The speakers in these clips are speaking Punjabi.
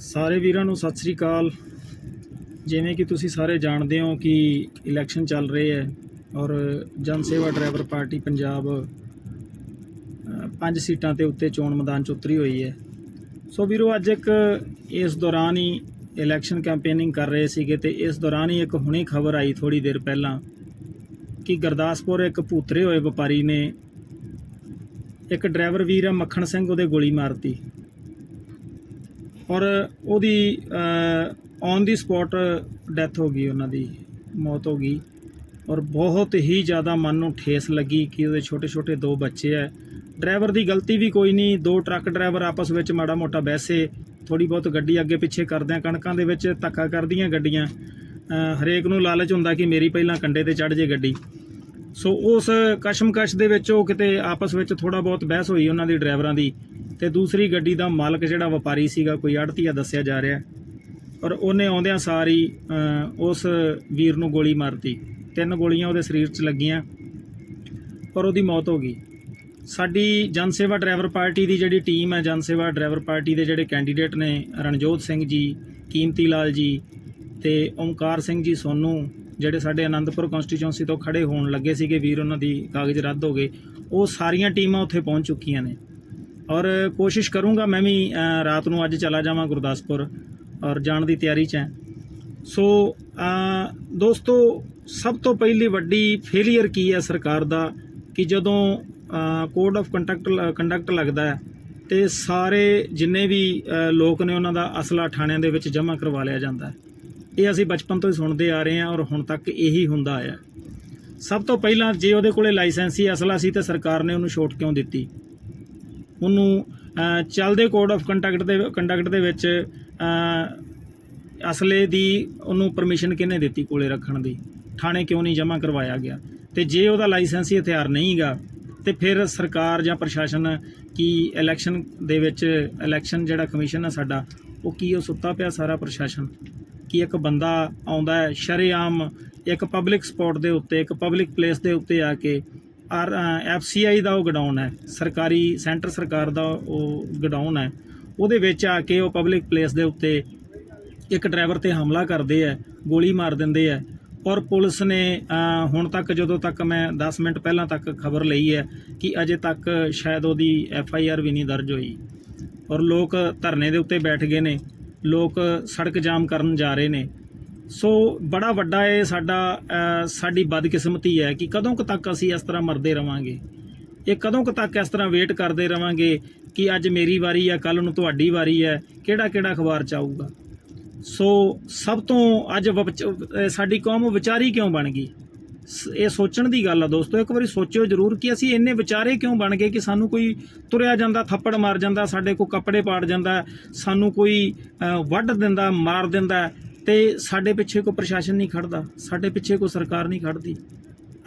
ਸਾਰੇ ਵੀਰਾਂ ਨੂੰ ਸਤਿ ਸ੍ਰੀ ਅਕਾਲ। ਜਿਵੇਂ ਕਿ ਤੁਸੀਂ ਸਾਰੇ ਜਾਣਦੇ ਹੋ ਕਿ ਇਲੈਕਸ਼ਨ ਚੱਲ ਰਹੇ ਹੈ ਔਰ ਜਨ ਸੇਵਾ ਡਰਾਈਵਰ ਪਾਰਟੀ ਪੰਜਾਬ ਪੰਜ ਸੀਟਾਂ ਤੇ ਉੱਤੇ ਚੋਣ ਮੈਦਾਨ 'ਚ ਉਤਰੀ ਹੋਈ ਹੈ। ਸੋ ਵੀਰੋ, ਅੱਜ ਇੱਕ ਇਸ ਦੌਰਾਨ ਹੀ ਇਲੈਕਸ਼ਨ ਕੈਂਪੇਨਿੰਗ ਕਰ ਰਹੇ ਸੀਗੇ ਤੇ ਇਸ ਦੌਰਾਨ ਹੀ ਇੱਕ ਹੁਣੇ ਖਬਰ ਆਈ ਥੋੜੀ ਦੇਰ ਪਹਿਲਾਂ ਕਿ ਗੁਰਦਾਸਪੁਰ ਇੱਕ ਭੂਤਰੇ ਹੋਏ ਵਪਾਰੀ ਨੇ ਇੱਕ ਡਰਾਈਵਰ ਵੀਰ ਹੈ ਮੱਖਣ ਸਿੰਘ, ਉਹਦੇ ਗੋਲੀ ਮਾਰਤੀ ਔਰ ਉਹਦੀ ਔਨ ਦੀ ਸਪੌਟ ਡੈਥ ਹੋ ਗਈ, ਉਹਨਾਂ ਦੀ ਮੌਤ ਹੋ ਗਈ। ਔਰ ਬਹੁਤ ਹੀ ਜ਼ਿਆਦਾ ਮਨ ਨੂੰ ਠੇਸ ਲੱਗੀ ਕਿ ਉਹਦੇ ਛੋਟੇ ਛੋਟੇ ਦੋ ਬੱਚੇ ਐ ਡਰਾਈਵਰ ਦੀ ਗਲਤੀ ਵੀ ਕੋਈ ਨਹੀਂ, ਦੋ ਟਰੱਕ ਡਰਾਈਵਰ ਆਪਸ ਵਿੱਚ ਮਾੜਾ ਮੋਟਾ ਬਹਿਸੇ ਥੋੜੀ ਬਹੁਤ ਗੱਡੀ ਅੱਗੇ ਪਿੱਛੇ ਕਰਦਿਆਂ ਕਣਕਾਂ ਦੇ ਵਿੱਚ ਧੱਕਾ ਕਰਦੀਆਂ ਗੱਡੀਆਂ। ਹਰੇਕ ਨੂੰ ਲਾਲਚ ਹੁੰਦਾ ਕਿ ਮੇਰੀ ਪਹਿਲਾਂ ਕੰਡੇ ਤੇ ਚੜ ਜੇ ਗੱਡੀ। ਸੋ ਉਸ ਕਸ਼ਮਕਸ਼ ਦੇ ਵਿੱਚ ਉਹ ਕਿਤੇ ਆਪਸ ਵਿੱਚ ਥੋੜਾ ਬਹੁਤ ਬਹਿਸ ਹੋਈ ਉਹਨਾਂ ਦੀ ਡਰਾਈਵਰਾਂ ਦੀ। ਤੇ ਦੂਸਰੀ ਗੱਡੀ ਦਾ ਮਾਲਕ ਜਿਹੜਾ ਵਪਾਰੀ ਸੀਗਾ, ਕੋਈ ਆੜਤੀਆ ਦੱਸਿਆ ਜਾ ਰਿਹਾ। ਔਰ ਉਹਨੇ ਆਉਂਦਿਆਂ ਸਾਰੀ ਉਸ ਵੀਰ ਨੂੰ ਗੋਲੀ ਮਾਰਤੀ। ਤਿੰਨ ਗੋਲੀਆਂ ਉਹਦੇ ਸਰੀਰ 'ਚ ਲੱਗੀਆਂ ਪਰ ਉਹਦੀ ਮੌਤ ਹੋ ਗਈ। ਸਾਡੀ ਜਨ ਸੇਵਾ ਡਰਾਈਵਰ ਪਾਰਟੀ ਦੀ ਜਿਹੜੀ ਟੀਮ ਹੈ ਜਨ ਸੇਵਾ ਡਰਾਈਵਰ ਪਾਰਟੀ ਦੇ ਜਿਹੜੇ ਕੈਂਡੀਡੇਟ ਨੇ, ਰਣਜੋਤ ਸਿੰਘ ਜੀ, ਕੀਮਤੀ ਲਾਲ ਜੀ ਤੇ ਓਮਕਾਰ ਸਿੰਘ ਜੀ ਸੋਨੂ, ਜਿਹੜੇ ਸਾਡੇ ਆਨੰਦਪੁਰ ਕਨਸਟੀਚੁਐਂਸੀ ਤੋਂ ਖੜੇ ਹੋਣ ਲੱਗੇ ਸੀਗੇ, ਵੀਰ ਉਹਨਾਂ ਦੀ ਕਾਗਜ਼ ਰੱਦ ਹੋ ਗਏ, ਉਹ ਸਾਰੀਆਂ ਟੀਮਾਂ ਉੱਥੇ ਪਹੁੰਚ ਚੁੱਕੀਆਂ ਨੇ। ਔਰ ਕੋਸ਼ਿਸ਼ ਕਰੂੰਗਾ ਮੈਂ ਵੀ ਰਾਤ ਨੂੰ ਅੱਜ ਚਲਾ ਜਾਵਾਂ ਗੁਰਦਾਸਪੁਰ ਔਰ ਜਾਣ ਦੀ ਤਿਆਰੀ 'ਚ ਹਾਂ। ਸੋ ਦੋਸਤੋ, ਸਭ ਤੋਂ ਪਹਿਲੀ ਵੱਡੀ ਫੇਲਿਅਰ ਕੀ ਹੈ ਸਰਕਾਰ ਦਾ? ਕਿ ਜਦੋਂ ਕੋਡ ਆਫ ਕੰਡਕਟ ਕੰਡਕਟ ਲੱਗਦਾ ਹੈ, ਤੇ ਸਾਰੇ ਜਿੰਨੇ ਵੀ ਲੋਕ ਨੇ ਉਹਨਾਂ ਦਾ ਅਸਲਾ ਥਾਣਿਆਂ ਦੇ ਵਿੱਚ ਜਮ੍ਹਾਂ ਕਰਵਾ ਲਿਆ ਜਾਂਦਾ ਹੈ। ਇਹ ਅਸੀਂ ਬਚਪਨ ਤੋਂ ਹੀ ਸੁਣਦੇ ਆ ਰਹੇ ਹਾਂ ਔਰ ਹੁਣ ਤੱਕ ਇਹੀ ਹੁੰਦਾ ਆਇਆ ਸਭ ਤੋਂ ਪਹਿਲਾਂ ਜੇ ਉਹਦੇ ਕੋਲੇ ਲਾਇਸੈਂਸੀ ਅਸਲਾ ਸੀ ਤੇ ਸਰਕਾਰ ਨੇ ਉਹਨੂੰ ਛੋਟ ਕਿਉਂ ਦਿੱਤੀ? ਉਹਨੂੰ ਚੱਲਦੇ ਕੋਡ ਆਫ ਕੰਡਕਟ ਦੇ ਕੰਡਕਟ ਦੇ ਵਿੱਚ ਅਸਲੇ ਦੀ ਉਹਨੂੰ ਪਰਮਿਸ਼ਨ ਕਿਹਨੇ ਦਿੱਤੀ ਕੋਲੇ ਰੱਖਣ ਦੀ? ਥਾਣੇ ਕਿਉਂ ਨਹੀਂ ਜਮ੍ਹਾਂ ਕਰਵਾਇਆ ਗਿਆ? ਤੇ ਜੇ ਉਹਦਾ ਲਾਇਸੈਂਸੀ ਹਥਿਆਰ ਨਹੀਂਗਾ, ਤੇ ਫਿਰ ਸਰਕਾਰ ਜਾਂ ਪ੍ਰਸ਼ਾਸਨ ਕੀ ਇਲੈਕਸ਼ਨ ਦੇ ਵਿੱਚ ਇਲੈਕਸ਼ਨ ਜਿਹੜਾ ਕਮਿਸ਼ਨ ਹੈ ਸਾਡਾ, ਉਹ ਕੀ ਉਹ ਸੁੱਤਾ ਪਿਆ ਸਾਰਾ ਪ੍ਰਸ਼ਾਸਨ? ਕਿ ਇੱਕ ਬੰਦਾ ਆਉਂਦਾ ਹੈ ਸ਼ਰੇਆਮ ਇੱਕ ਪਬਲਿਕ ਸਪੌਟ ਦੇ ਉੱਤੇ, ਇੱਕ ਪਬਲਿਕ ਪਲੇਸ ਦੇ ਉੱਤੇ ਆ ਕੇ ਆਰ ਐਫਸੀਆਈ ਦਾ ਉਹ ਗਡਾਊਨ ਹੈ, ਸਰਕਾਰੀ ਸੈਂਟਰ ਸਰਕਾਰ ਦਾ ਉਹ ਗਡਾਊਨ ਹੈ। ਉਹਦੇ ਵਿੱਚ ਆ ਕੇ ਉਹ ਪਬਲਿਕ ਪਲੇਸ ਦੇ ਉੱਤੇ ਇੱਕ ਡਰਾਈਵਰ ਤੇ ਹਮਲਾ ਕਰਦੇ ਆ, ਗੋਲੀ ਮਾਰ ਦਿੰਦੇ ਆ। ਔਰ ਪੁਲਿਸ ਨੇ ਹੁਣ ਤੱਕ ਜਦੋਂ ਤੱਕ ਮੈਂ 10 ਮਿੰਟ ਪਹਿਲਾਂ ਤੱਕ ਖਬਰ ਲਈ ਹੈ ਕਿ ਅਜੇ ਤੱਕ ਸ਼ਾਇਦ ਉਹਦੀ ਐਫ ਆਈ ਆਰ ਵੀ ਨਹੀਂ ਦਰਜ ਹੋਈ। ਔਰ ਲੋਕ ਧਰਨੇ ਦੇ ਉੱਤੇ ਬੈਠ ਗਏ ਨੇ, ਲੋਕ ਸੜਕ ਜਾਮ ਕਰਨ ਜਾ ਰਹੇ ਨੇ। ਸੋ ਬੜਾ ਵੱਡਾ ਇਹ ਸਾਡਾ ਸਾਡੀ ਬਦਕਿਸਮਤੀ ਹੈ ਕਿ ਕਦੋਂ ਕੁ ਤੱਕ ਅਸੀਂ ਇਸ ਤਰ੍ਹਾਂ ਮਰਦੇ ਰਵਾਂਗੇ? ਇਹ ਕਦੋਂ ਕੁ ਤੱਕ ਇਸ ਤਰ੍ਹਾਂ ਵੇਟ ਕਰਦੇ ਰਵਾਂਗੇ ਕਿ ਅੱਜ ਮੇਰੀ ਵਾਰੀ ਹੈ ਕੱਲ ਨੂੰ ਤੁਹਾਡੀ ਵਾਰੀ ਹੈ? ਕਿਹੜਾ ਕਿਹੜਾ ਅਖਬਾਰ ਚ ਆਊਗਾ ਸੋ ਸਭ ਤੋਂ ਅੱਜ ਵਿਚ- ਸਾਡੀ ਕੌਮ ਵਿਚਾਰੀ ਕਿਉਂ ਬਣ ਗਈ? ਸ- ਇਹ ਸੋਚਣ ਦੀ ਗੱਲ ਆ ਦੋਸਤੋ, ਇੱਕ ਵਾਰੀ ਸੋਚਿਓ ਜ਼ਰੂਰ ਕਿ ਅਸੀਂ ਇੰਨੇ ਵਿਚਾਰੇ ਕਿਉਂ ਬਣ ਗਏ ਕਿ ਸਾਨੂੰ ਕੋਈ ਤੁਰਿਆ ਜਾਂਦਾ, ਥੱਪੜ ਮਾਰ ਜਾਂਦਾ, ਸਾਡੇ ਕੋ ਕੱਪੜੇ ਪਾੜ ਜਾਂਦਾ, ਸਾਨੂੰ ਕੋਈ ਵੱਢ ਦਿੰਦਾ, ਮਾਰ ਦਿੰਦਾ ਤੇ ਸਾਡੇ ਪਿੱਛੇ ਕੋਈ ਪ੍ਰਸ਼ਾਸਨ ਨਹੀਂ ਖੜਦਾ, ਸਾਡੇ ਪਿੱਛੇ ਕੋਈ ਸਰਕਾਰ ਨਹੀਂ ਖੜਦੀ।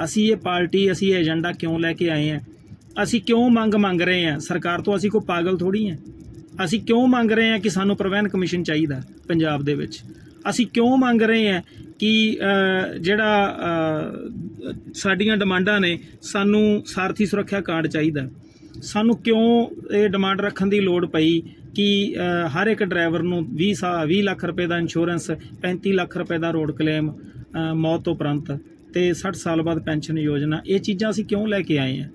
ਅਸੀਂ ਇਹ ਪਾਰਟੀ, ਅਸੀਂ ਇਹ ਏਜੰਡਾ ਕਿਉਂ ਲੈ ਕੇ ਆਏ ਆ ਅਸੀਂ ਕਿਉਂ ਮੰਗ ਮੰਗ ਰਹੇ ਆ ਸਰਕਾਰ ਤੋਂ ਅਸੀਂ ਕੋਈ ਪਾਗਲ ਥੋੜੀ ਆ ਅਸੀਂ ਕਿਉਂ ਮੰਗ ਰਹੇ ਹਾਂ ਕਿ ਸਾਨੂੰ ਪ੍ਰਵੈਨ ਕਮਿਸ਼ਨ ਚਾਹੀਦਾ ਪੰਜਾਬ ਦੇ ਵਿੱਚ? ਅਸੀਂ ਕਿਉਂ ਮੰਗ ਰਹੇ ਹਾਂ ਕਿ ਜਿਹੜਾ ਸਾਡੀਆਂ ਡਿਮਾਂਡਾਂ ਨੇ, ਸਾਨੂੰ ਸਾਰਥੀ ਸੁਰੱਖਿਆ ਕਾਰਡ ਚਾਹੀਦਾ। ਸਾਨੂੰ ਕਿਉਂ ਇਹ ਡਿਮਾਂਡ ਰੱਖਣ ਦੀ ਲੋੜ ਪਈ? ਕਿ ਹਰ ਇੱਕ ਡਰਾਈਵਰ ਨੂੰ 20 ਸਾ 20 ਲੱਖ ਰੁਪਏ ਦਾ ਇੰਸ਼ੋਰੈਂਸ 35 ਲੱਖ ਰੁਪਏ ਦਾ ਰੋਡ ਕਲੇਮ ਮੌਤ ਤੋਂ ਉਪਰੰਤ ਤੇ 60 ਸਾਲ ਬਾਅਦ ਪੈਨਸ਼ਨ ਯੋਜਨਾ, ਇਹ ਚੀਜ਼ਾਂ ਅਸੀਂ ਕਿਉਂ ਲੈ ਕੇ ਆਏ ਹਾਂ?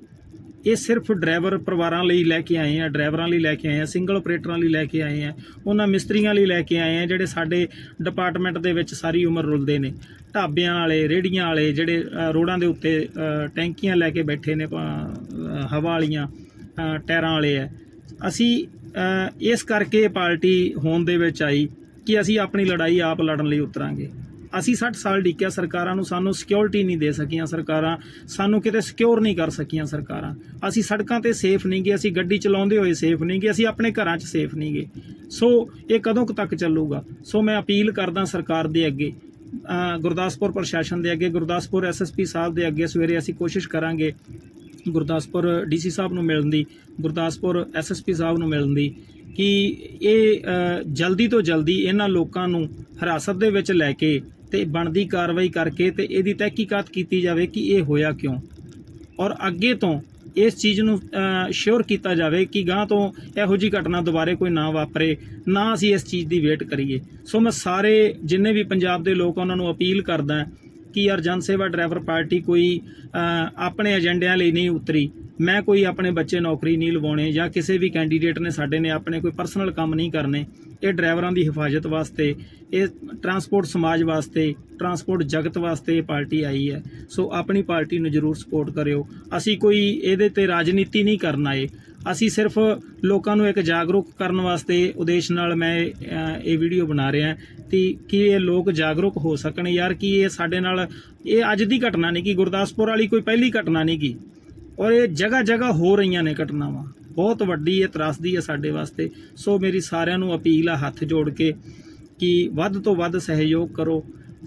ਇਹ ਸਿਰਫ ਡਰਾਈਵਰ ਪਰਿਵਾਰਾਂ ਲਈ ਲੈ ਕੇ ਆਏ ਆ ਡਰਾਈਵਰਾਂ ਲਈ ਲੈ ਕੇ ਆਏ ਆ ਸਿੰਗਲ ਆਪਰੇਟਰਾਂ ਲਈ ਲੈ ਕੇ ਆਏ ਆ ਉਹਨਾਂ ਮਿਸਤਰੀਆਂ ਲਈ ਲੈ ਕੇ ਆਏ ਆ ਜਿਹੜੇ ਸਾਡੇ ਡਿਪਾਰਟਮੈਂਟ ਦੇ ਵਿੱਚ ਸਾਰੀ ਉਮਰ ਰੁਲਦੇ ਨੇ। ਢਾਬਿਆਂ ਵਾਲੇ ਰੇੜੀਆਂ ਵਾਲੇ, ਜਿਹੜੇ ਰੋਡਾਂ ਦੇ ਉੱਤੇ ਟੈਂਕੀਆਂ ਲੈ ਕੇ ਬੈਠੇ ਨੇ ਹਵਾ ਵਾਲੀਆਂ ਟਾਇਰਾਂ ਵਾਲੇ ਆ ਅਸੀਂ ਇਸ ਕਰਕੇ ਪਾਰਟੀ ਹੋਣ ਦੇ ਵਿੱਚ ਆਈ ਕਿ ਅਸੀਂ ਆਪਣੀ ਲੜਾਈ ਆਪ ਲੜਨ ਲਈ ਉਤਰਾਂਗੇ। ਅਸੀਂ 60 ਸਾਲ ਢੀਕਿਆ ਸਰਕਾਰਾਂ ਨੂੰ, ਸਾਨੂੰ ਸਿਕਿਉਰਿਟੀ ਨਹੀਂ ਦੇ ਸਕੀਆਂ ਸਰਕਾਰਾਂ, ਸਾਨੂੰ ਕਿਤੇ ਸਿਕਿਉਰ ਨਹੀਂ ਕਰ ਸਕੀਆਂ ਸਰਕਾਰਾਂ। ਅਸੀਂ ਸੜਕਾਂ ਤੇ ਸੇਫ ਨਹੀਂ ਗਏ, ਅਸੀਂ ਗੱਡੀ ਚਲਾਉਂਦੇ ਹੋਏ ਸੇਫ ਨਹੀਂ ਗਏ, ਅਸੀਂ ਆਪਣੇ ਘਰਾਂ 'ਚ ਸੇਫ ਨਹੀਂ ਗਏ। ਸੋ ਇਹ ਕਦੋਂ ਤੱਕ ਚੱਲੂਗਾ? ਸੋ ਮੈਂ ਅਪੀਲ ਕਰਦਾ ਸਰਕਾਰ ਦੇ ਅੱਗੇ ਗੁਰਦਾਸਪੁਰ ਪ੍ਰਸ਼ਾਸਨ ਦੇ ਅੱਗੇ, ਗੁਰਦਾਸਪੁਰ ਐਸਐਸਪੀ ਸਾਹਿਬ ਦੇ ਅੱਗੇ ਸਵੇਰੇ ਅਸੀਂ ਕੋਸ਼ਿਸ਼ ਕਰਾਂਗੇ ਗੁਰਦਾਸਪੁਰ ਡੀਸੀ ਸਾਹਿਬ ਨੂੰ ਮਿਲਣ ਦੀ, ਗੁਰਦਾਸਪੁਰ ਐਸਐਸਪੀ ਸਾਹਿਬ ਨੂੰ ਮਿਲਣ ਦੀ, ਕਿ ਇਹ ਜਲਦੀ ਤੋਂ ਜਲਦੀ ਇਹਨਾਂ ਲੋਕਾਂ ਨੂੰ ਹਿਰਾਸਤ ਦੇ ਵਿੱਚ ਲੈ ਕੇ ਤੇ ਬਣਦੀ ਕਾਰਵਾਈ ਕਰਕੇ ਤੇ ਇਹਦੀ ਤਹਿਕੀਕਾਤ ਕੀਤੀ ਜਾਵੇ ਕਿ ਇਹ ਹੋਇਆ ਕਿਉਂ। ਔਰ ਅੱਗੇ ਤੋਂ ਇਸ ਚੀਜ਼ ਨੂੰ ਸ਼ੋਰ ਕੀਤਾ ਜਾਵੇ ਕਿ ਗਾਂ ਤੋਂ ਇਹੋ ਜੀ ਘਟਨਾ ਦੁਬਾਰੇ ਕੋਈ ਨਾ ਵਾਪਰੇ, ਨਾ ਅਸੀਂ ਇਸ ਚੀਜ਼ ਦੀ ਵੇਟ ਕਰੀਏ। ਸੋ ਮੈਂ ਸਾਰੇ ਜਿੰਨੇ ਵੀ ਪੰਜਾਬ ਦੇ ਲੋਕ ਉਹਨਾਂ ਨੂੰ ਅਪੀਲ ਕਰਦਾ ਕਿ ਯਾਰ ਜਨ ਸੇਵਾ ਡਰਾਈਵਰ ਪਾਰਟੀ ਕੋਈ ਆਪਣੇ ਏਜੰਡਿਆਂ ਲਈ ਨਹੀਂ ਉਤਰੀ, ਮੈਂ ਕੋਈ ਆਪਣੇ ਬੱਚੇ ਨੌਕਰੀ ਨਹੀਂ ਲਵਾਉਣੇ ਜਾਂ ਕਿਸੇ ਵੀ ਕੈਂਡੀਡੇਟ ਨੇ ਸਾਡੇ ਨੇ ਆਪਣੇ ਕੋਈ ਪਰਸਨਲ ਕੰਮ ਨਹੀਂ ਕਰਨੇ, ਇਹ ਡਰਾਈਵਰਾਂ ਦੀ ਹਿਫਾਜ਼ਤ ਵਾਸਤੇ, ਇਹ ਟਰਾਂਸਪੋਰਟ ਸਮਾਜ ਵਾਸਤੇ, ਟਰਾਂਸਪੋਰਟ ਜਗਤ ਵਾਸਤੇ ਇਹ ਪਾਰਟੀ ਆਈ ਹੈ। ਸੋ ਆਪਣੀ ਪਾਰਟੀ ਨੂੰ ਜਰੂਰ ਸਪੋਰਟ ਕਰਿਓ। ਅਸੀਂ ਕੋਈ ਇਹਦੇ ਤੇ ਰਾਜਨੀਤੀ ਨਹੀਂ ਕਰਨਾ ਏ ਅਸੀਂ ਸਿਰਫ ਲੋਕਾਂ ਨੂੰ ਇੱਕ ਜਾਗਰੂਕ ਕਰਨ ਵਾਸਤੇ ਉਦੇਸ਼ ਨਾਲ ਮੈਂ ਇਹ ਵੀਡੀਓ ਬਣਾ ਰਿਹਾ ਕਿ ਕਿ ਇਹ ਲੋਕ ਜਾਗਰੂਕ ਹੋ ਸਕਣ। ਯਾਰ, ਕਿ ਇਹ ਸਾਡੇ ਨਾਲ, ਇਹ ਅੱਜ ਦੀ ਘਟਨਾ ਨਹੀਂ ਕਿ, ਗੁਰਦਾਸਪੁਰ ਵਾਲੀ ਕੋਈ ਪਹਿਲੀ ਘਟਨਾ ਨਹੀਂ ਕੀ? ਔਰ ਇਹ ਜਗ੍ਹਾ ਜਗ੍ਹਾ ਹੋ ਰਹੀਆਂ ਨੇ ਘਟਨਾਵਾਂ। ਬਹੁਤ ਵੱਡੀ ਇਹ ਤਰਾਸਦੀ ਹੈ ਸਾਡੇ ਵਾਸਤੇ। ਸੋ ਮੇਰੀ ਸਾਰਿਆਂ ਨੂੰ ਅਪੀਲ ਆ ਹੱਥ ਜੋੜ ਕੇ ਕਿ ਵੱਧ ਤੋਂ ਵੱਧ ਸਹਿਯੋਗ ਕਰੋ,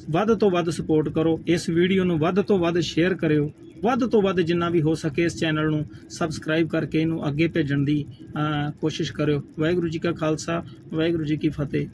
ਵੱਧ ਤੋਂ ਵੱਧ ਸਪੋਰਟ ਕਰੋ। ਇਸ ਵੀਡੀਓ ਨੂੰ ਵੱਧ ਤੋਂ ਵੱਧ ਸ਼ੇਅਰ ਕਰਿਓ। ਵੱਧ ਤੋਂ ਵੱਧ ਜਿੰਨਾ ਵੀ ਹੋ ਸਕੇ ਇਸ ਚੈਨਲ ਨੂੰ ਸਬਸਕ੍ਰਾਈਬ ਕਰਕੇ ਇਹਨੂੰ ਅੱਗੇ ਭੇਜਣ ਦੀ ਕੋਸ਼ਿਸ਼ ਕਰਿਓ। ਵਾਹਿਗੁਰੂ ਜੀ ਕਾ ਖਾਲਸਾ, ਵਾਹਿਗੁਰੂ ਜੀ ਕੀ ਫਤਿਹ।